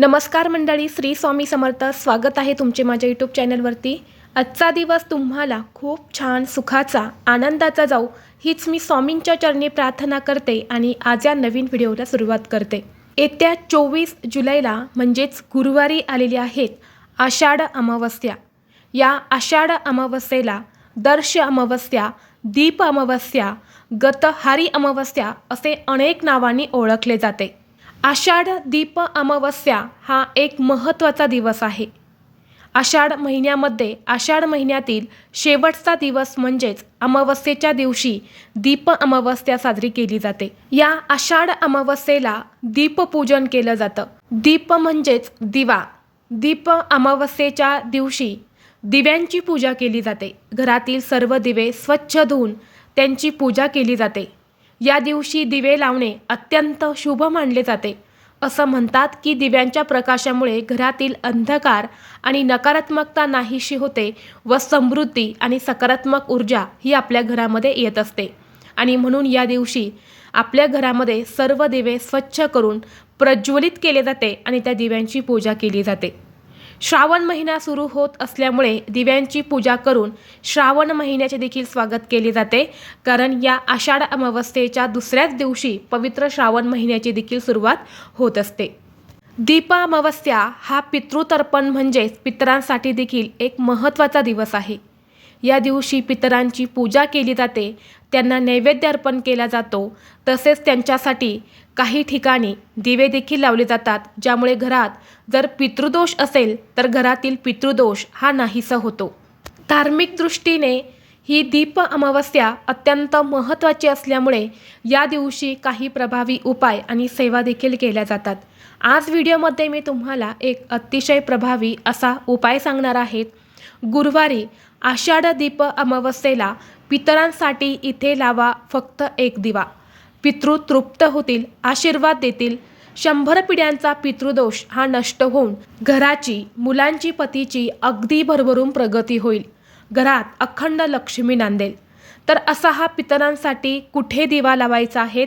नमस्कार मंडळी श्री स्वामी समर्थ. स्वागत आहे तुमचे माझ्या यूट्यूब चॅनलवरती आजचा दिवस तुम्हाला खूप छान सुखाचा आनंदाचा जाऊ हीच मी स्वामींच्या चरणी प्रार्थना करते आणि आज या नवीन व्हिडिओला सुरुवात करते. येत्या चोवीस जुलैला म्हणजेच गुरुवारी आलेली आहेत आषाढ अमावस्या. या आषाढ अमावस्येला दर्श अमावस्या दीप अमावस्या गतहारी अमावस्या असे अनेक नावांनी ओळखले जाते. आषाढ दीप अमावस्या हा एक महत्त्वाचा दिवस आहे. आषाढ महिन्यामध्ये आषाढ महिन्यातील शेवटचा दिवस म्हणजेच अमावस्येच्या दिवशी दीप अमावस्या साजरी केली जाते. या आषाढ अमावस्येला दीपपूजन केलं जातं. दीप म्हणजेच दिवा. दीप अमावस्येच्या दिवशी दिव्यांची पूजा केली जाते. घरातील सर्व दिवे स्वच्छ धुवून त्यांची पूजा केली जाते. या दिवशी दिवे लावणे अत्यंत शुभ मानले जाते. असं म्हणतात की दिव्यांच्या प्रकाशामुळे घरातील अंधकार आणि नकारात्मकता नाहीशी होते व समृद्धी आणि सकारात्मक ऊर्जा ही आपल्या घरामध्ये येत असते. आणि म्हणून या दिवशी आपल्या घरामध्ये सर्व दिवे स्वच्छ करून प्रज्वलित केले जाते आणि त्या दिव्यांची पूजा केली जाते. श्रावण महिना सुरू होत असल्यामुळे दिव्यांची पूजा करून श्रावण महिन्याचे देखील स्वागत केले जाते. कारण या आषाढ अमावस्येच्या दुसऱ्याच दिवशी पवित्र श्रावण महिन्याची देखील सुरुवात होत असते. दीपा अमावस्या हा पितृतर्पण म्हणजेच पितरांसाठी देखील एक महत्त्वाचा दिवस आहे. या दिवशी पितरांची पूजा केली जाते त्यांना नैवेद्य अर्पण केला जातो. तसेच त्यांच्यासाठी काही ठिकाणी दिवे देखील लावले जातात ज्यामुळे घरात जर पितृदोष असेल तर घरातील पितृदोष हा नाहीसा होतो. धार्मिक दृष्टीने ही दीप अमावस्या अत्यंत महत्त्वाची असल्यामुळे या दिवशी काही प्रभावी उपाय आणि सेवा देखील केल्या जातात. आज व्हिडिओमध्ये मी तुम्हाला एक अतिशय प्रभावी असा उपाय सांगणार आहेत गुरुवारी आषाढ दीप अमावस्येला पितरांसाठी इथे लावा फक्त एक दिवा. पितृ तृप्त होतील आशीर्वाद देतील. शंभर पिढ्यांचा पितृदोष हा नष्ट होऊन घराची मुलांची पतीची अगदी भरभरून प्रगती होईल. घरात अखंड लक्ष्मी नांदेल. तर असा हा पितरांसाठी कुठे दिवा लावायचा आहेत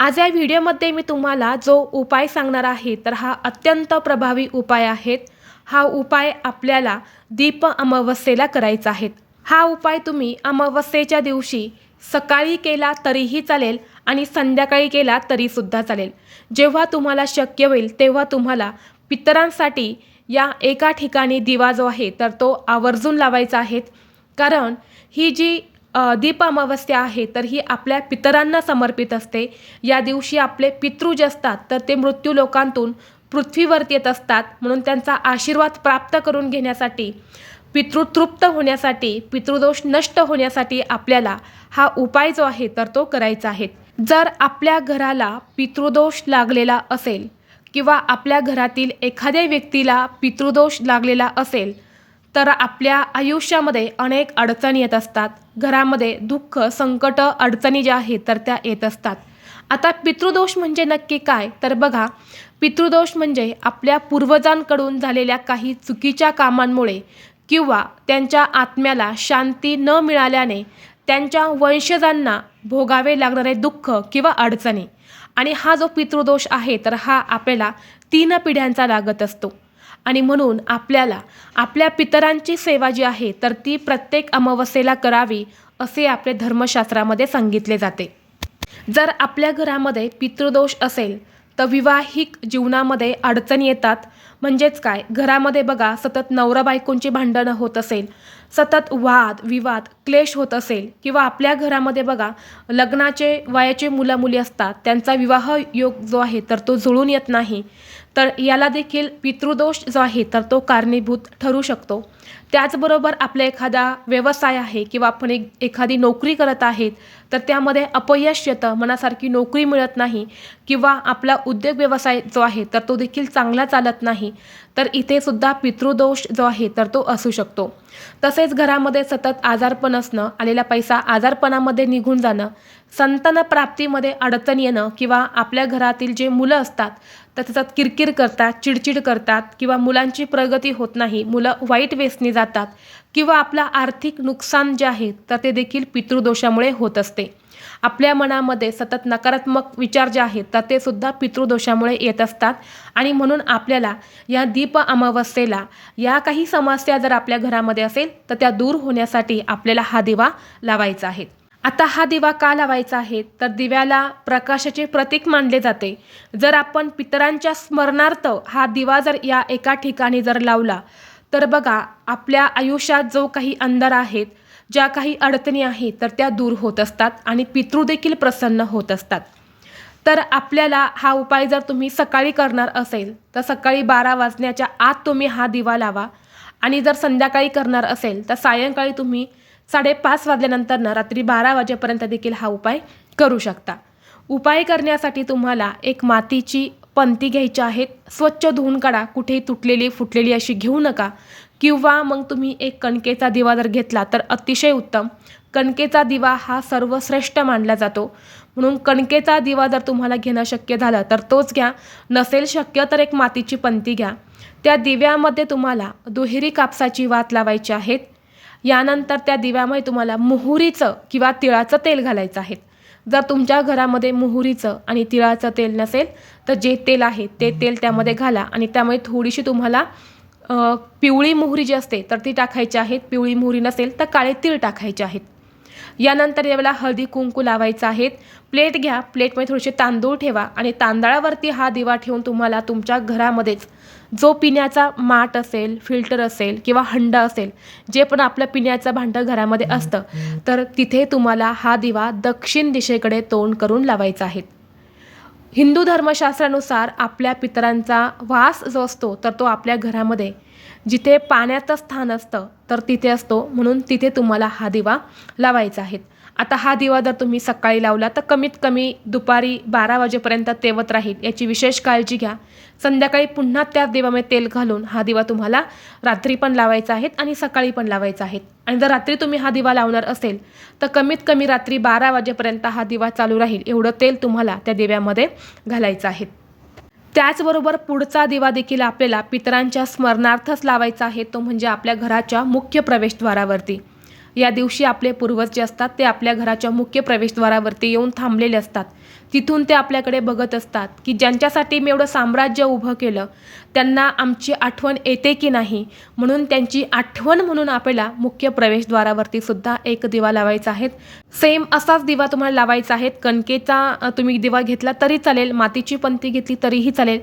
आज या व्हिडिओमध्ये मी तुम्हाला जो उपाय सांगणार आहे तर हा अत्यंत प्रभावी उपाय आहेत. हा उपाय आपल्याला दीप अमावस्येला करायचा आहे. हा उपाय तुम्ही अमावस्येच्या दिवशी सकाळी केला तरीही चालेल आणि संध्याकाळी केला तरीसुद्धा चालेल. जेव्हा तुम्हाला शक्य होईल तेव्हा तुम्हाला पितरांसाठी या एका ठिकाणी दिवा जो आहे तर तो आवर्जून लावायचा आहे. कारण ही जी दीप अमावस्या आहे तर ही आपल्या पितरांना समर्पित असते. या दिवशी आपले पितृ जे असतात तर ते मृत्यू लोकांतून पृथ्वीवरती येत असतात. म्हणून त्यांचा आशीर्वाद प्राप्त करून घेण्यासाठी पितृतृप्त होण्यासाठी पितृदोष नष्ट होण्यासाठी आपल्याला हा उपाय जो आहे तर तो करायचा आहे. जर आपल्या घराला पितृदोष लागलेला असेल किंवा आपल्या घरातील एखाद्या व्यक्तीला पितृदोष लागलेला असेल तर आपल्या आयुष्यामध्ये अनेक अडचणी येत असतात. घरामध्ये दुःख संकट अडचणी ज्या आहेत तर त्या येत असतात. आता पितृदोष म्हणजे नक्की काय? तर बघा पितृदोष म्हणजे आपल्या पूर्वजांकडून झालेल्या काही चुकीच्या कामांमुळे किंवा त्यांच्या आत्म्याला शांती न मिळाल्याने त्यांच्या वंशजांना भोगावे लागणारे दुःख किंवा अडचणी. आणि हा जो पितृदोष आहे तर हा आपल्याला तीन पिढ्यांचा लागत असतो. आणि म्हणून आपल्याला आपल्या पितरांची सेवा जी आहे तर ती प्रत्येक अमावस्येला करावी असे आपले धर्मशास्त्रामध्ये सांगितले जाते. जर आपल्या घरामध्ये पितृदोष असेल तर विवाहिक जीवनामध्ये अडचणी येतात. म्हणजेच काय? घरामध्ये बघा सतत नवरा बायकोंची भांडणं होत असेल सतत वाद विवाद क्लेश होत असेल किंवा आपल्या घरामध्ये बघा लग्नाचे वयाचे मुलं मुली असतात त्यांचा विवाह योग जो आहे तर तो जुळून येत नाही. तर याला देखील पितृदोष जो आहे तर तो कारणीभूत ठरू शकतो. त्याचबरोबर आपला एखादा व्यवसाय आहे किंवा आपण एक एखादी नोकरी करत आहेत तर त्यामध्ये अपयश येतं मनासारखी नोकरी मिळत नाही किंवा आपला उद्योग व्यवसाय जो आहे तर तो देखील चांगला चालत नाही. तर इथे सुद्धा पितृदोष जो आहे तर तो असू शकतो. तसेच घरामध्ये सतत आजारपण असणं आलेला पैसा आजारपणामध्ये निघून जाणं संतान प्राप्तीमध्ये अडचण येणं किंवा आपल्या घरातील जे मुलं असतात तर त्याच्यात किरकिर करतात चिडचिड करतात किंवा मुलांची प्रगती होत नाही मुलं वाईट वेसने जातात किंवा आपलं आर्थिक नुकसान जे आहे तर ते देखील पितृदोषामुळे होत असते. आपल्या मनामध्ये सतत नकारात्मक विचार जे आहेत तर ते सुद्धा पितृदोषामुळे येत असतात. आणि म्हणून आपल्याला या दीप अमावस्येला या काही समस्या जर आपल्या घरामध्ये असेल तर त्या दूर होण्यासाठी आपल्याला हा दिवा लावायचा आहे. आता हा दिवा का लावायचा आहे? तर दिव्याला प्रकाशाचे प्रतीक मानले जाते. जर आपण पितरांच्या स्मरणार्थ हा दिवा जर या एका ठिकाणी जर लावला तर बघा आपल्या आयुष्यात जो काही अंधार आहेत ज्या काही अडचणी आहेत तर त्या दूर होत असतात आणि पितृ देखील प्रसन्न होत असतात. तर आपल्याला हा उपाय जर तुम्ही सकाळी करणार असेल तर सकाळी बारा वाजण्याच्या आत तुम्ही हा दिवा लावा. आणि जर संध्याकाळी करणार असेल तर सायंकाळी तुम्ही साडेपाच वाजल्यानंतरनं रात्री बारा वाजेपर्यंत देखील हा उपाय करू शकता. उपाय करण्यासाठी तुम्हाला एक मातीची पंती घ्यायची आहेत. स्वच्छ धुवून काढा. कुठेही तुटलेली फुटलेली अशी घेऊ नका. किंवा मग तुम्ही एक कणकेचा दिवा जर घेतला तर अतिशय उत्तम. कणकेचा दिवा हा सर्वश्रेष्ठ मानला जातो. म्हणून कणकेचा दिवा जर तुम्हाला घेणं शक्य झालं तर तोच घ्या. नसेल शक्य तर एक मातीची पंती घ्या. त्या दिव्यामध्ये तुम्हाला दुहेरी कापसाची वात लावायची आहेत. यानंतर त्या दिव्यामध्ये तुम्हाला मोहरीचं किंवा तिळाचं तेल घालायचं आहे. जर तुमच्या घरामध्ये मोहरीचं आणि तिळाचं तेल नसेल तर जे तेल आहे ते तेल त्यामध्ये घाला आणि त्यामध्ये थोडीशी तुम्हाला पिवळी मोहरी जी असते तर ती टाकायची आहेत पिवळी मोहरी नसेल तर काळे तीळ टाकायचे आहेत. यानंतर यावेळेला हळदी कुंकू लावायचं आहेत. प्लेट घ्या. प्लेटमध्ये थोडेसे तांदूळ ठेवा आणि तांदळावरती हा दिवा ठेवून तुम्हाला तुमच्या घरामध्येच जो पिण्याचा माठ असेल फिल्टर असेल किंवा हंडा असेल जे पण आपलं पिण्याचं भांडं घरामध्ये असतं तर तिथे तुम्हाला हा दिवा दक्षिण दिशेकडे तोंड करून लावायचा आहे. हिंदू धर्मशास्त्रानुसार आपल्या पितरांचा वास जो असतो तर तो आपल्या घरामध्ये. जिथे पाण्याचं स्थान असतं तर तिथे असतो. म्हणून तिथे तुम्हाला हा दिवा लावायचा आहे. आता हा दिवा जर तुम्ही सकाळी लावला तर कमीत कमी दुपारी बारा वाजेपर्यंत तेवत राहील. याची विशेष काळजी घ्या. संध्याकाळी पुन्हा त्या दिवामध्ये तेल घालून हा दिवा तुम्हाला रात्री पण लावायचा आहे आणि सकाळी पण लावायचा आहे. आणि जर रात्री तुम्ही हा दिवा लावणार असेल तर कमीत कमी रात्री बारा वाजेपर्यंत हा दिवा चालू राहील. एवढं तेल तुम्हाला त्या दिव्यामध्ये घालायचं आहे. त्याचबरोबर पुढचा दिवा देखील आपल्याला पितरांच्या स्मरणार्थच लावायचा आहे तो म्हणजे आपल्या घराच्या मुख्य प्रवेशद्वारावरती. या दिवशी आपले पूर्वज जे असतात ते आपल्या घराच्या मुख्य प्रवेशद्वारावरती येऊन थांबलेले असतात. तिथून ते आपल्याकडे बघत असतात की ज्यांच्यासाठी मी एवढं साम्राज्य उभं केलं त्यांना आमची आठवण येते की नाही? म्हणून त्यांची आठवण म्हणून आपल्याला मुख्य प्रवेशद्वारावरती सुद्धा एक दिवा लावायचा आहे. सेम असाच दिवा तुम्हाला लावायचा आहे. कणकेचा तुम्ही दिवा घेतला तरी चालेल मातीची पंती घेतली तरीही चालेल.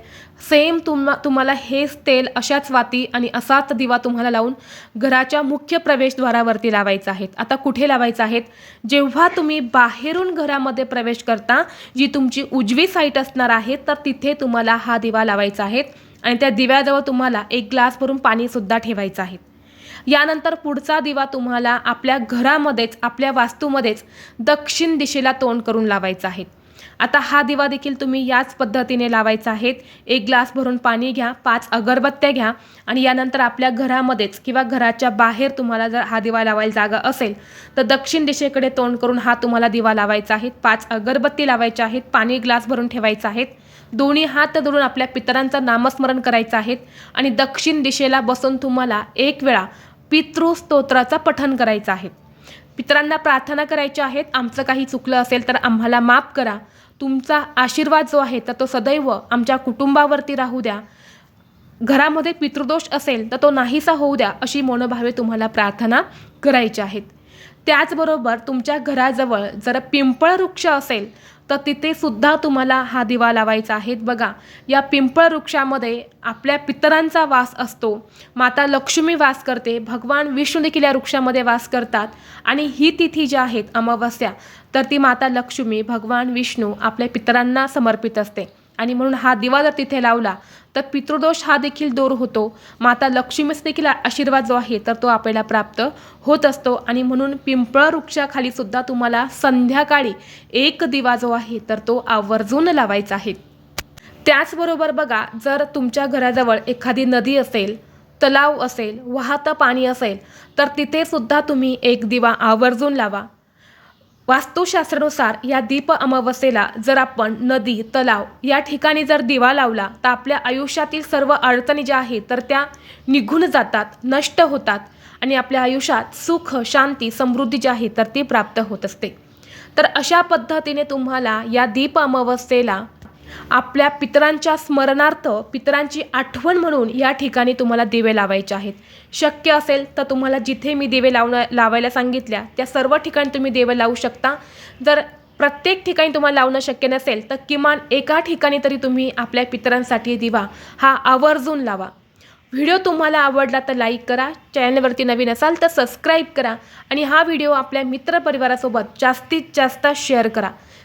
सेम तुम्हा तुम्हाला हेच तेल अशाच वाती आणि असाच दिवा तुम्हाला लावून घराच्या मुख्य प्रवेशद्वारावरती लावायचा आहेत. आता कुठे लावायचा आहेत? जेव्हा तुम्ही बाहेरून घरामध्ये प्रवेश करता जी तुमची उजवी साईट असणार आहे तर तिथे तुम्हाला हा दिवा लावायचा आहे. आणि त्या दिव्याजवळ तुम्हाला एक ग्लास भरून पाणीसुद्धा ठेवायचं आहे. यानंतर पुढचा दिवा तुम्हाला आपल्या घरामध्येच आपल्या वास्तूमध्येच दक्षिण दिशेला तोंड करून लावायचा आहे. आता हा दिवा देखील तुम्ही याच पद्धतीने लावायचा आहेत. एक ग्लास भरून पाणी घ्या पाच अगरबत्त्या घ्या आणि यानंतर आपल्या घरामध्येच किंवा घराच्या बाहेर तुम्हाला जर हा दिवा लावायला जागा असेल तर दक्षिण दिशेकडे तोंड करून हा तुम्हाला दिवा लावायचा आहे. पाच अगरबत्ती लावायच्या आहेत पाणी ग्लास भरून ठेवायचं आहेत. दोन्ही हात धरून आपल्या पितरांचं नामस्मरण करायचं आहे आणि दक्षिण दिशेला बसून तुम्हाला एक वेळा पितृस्तोत्राचा पठण करायचं आहे. पितरांना प्रार्थना करायच्या आहेत आमचं काही चुकलं असेल तर आम्हाला माफ करा. तुमचा आशीर्वाद जो आहे तर तो सदैव आमच्या कुटुंबावरती राहू द्या. घरामध्ये पितृदोष असेल तर तो नाहीसा होऊ द्या अशी मनोभावे तुम्हाला प्रार्थना करायची आहेत. त्याचबरोबर तुमच्या घराजवळ जर पिंपळ वृक्ष असेल तर तिथे सुद्धा तुम्हाला हा दिवा लावायचा आहे. बघा या पिंपळ वृक्षामध्ये आपल्या पितरांचा वास असतो. माता लक्ष्मी वास करते भगवान विष्णू देखील या वृक्षामध्ये वास करतात आणि ही तिथी जी आहेत अमावस्या तर ती माता लक्ष्मी भगवान विष्णू आपल्या पितरांना समर्पित असते. आणि म्हणून हा दिवा जर तिथे लावला तर पितृदोष हा देखील दूर होतो. माता लक्ष्मीचा देखील आशीर्वाद जो आहे तर तो आपल्याला प्राप्त होत असतो. आणि म्हणून पिंपळ वृक्षाखाली सुद्धा तुम्हाला संध्याकाळी एक दिवा जो आहे तर तो आवर्जून लावायचा आहे. त्याचबरोबर बघा जर तुमच्या घराजवळ एखादी नदी असेल तलाव असेल वाहतं पाणी असेल तर तिथे सुद्धा तुम्ही एक दिवा आवर्जून लावा. वास्तुशास्त्रानुसार या दीप अमावस्येला जर आपण नदी तलाव या ठिकाणी जर दिवा लावला तर आपल्या आयुष्यातील सर्व अडचणी ज्या आहेत तर त्या निघून जातात नष्ट होतात आणि आपल्या आयुष्यात सुख शांती समृद्धी जी आहे तर ती प्राप्त होत असते. तर अशा पद्धतीने तुम्हाला या दीप अमावस्येला आपल्या पितरांच्या स्मरणार्थ पितरांची आठवण म्हणून या ठिकाणी तुम्हाला दिवे लावायचे आहेत. शक्य असेल तर तुम्हाला जिथे मी दिवे लावणं लावायला सांगितल्या त्या सर्व ठिकाणी तुम्ही दिवे लावू शकता. जर प्रत्येक ठिकाणी तुम्हाला लावणं शक्य नसेल तर किमान एका ठिकाणी तरी तुम्ही आपल्या पितरांसाठी दिवा हा आवर्जून लावा. व्हिडिओ तुम्हाला आवडला तर लाईक करा चॅनलवरती नवीन असाल तर सबस्क्राईब करा आणि हा व्हिडिओ आपल्या मित्रपरिवारासोबत जास्तीत जास्त शेअर करा.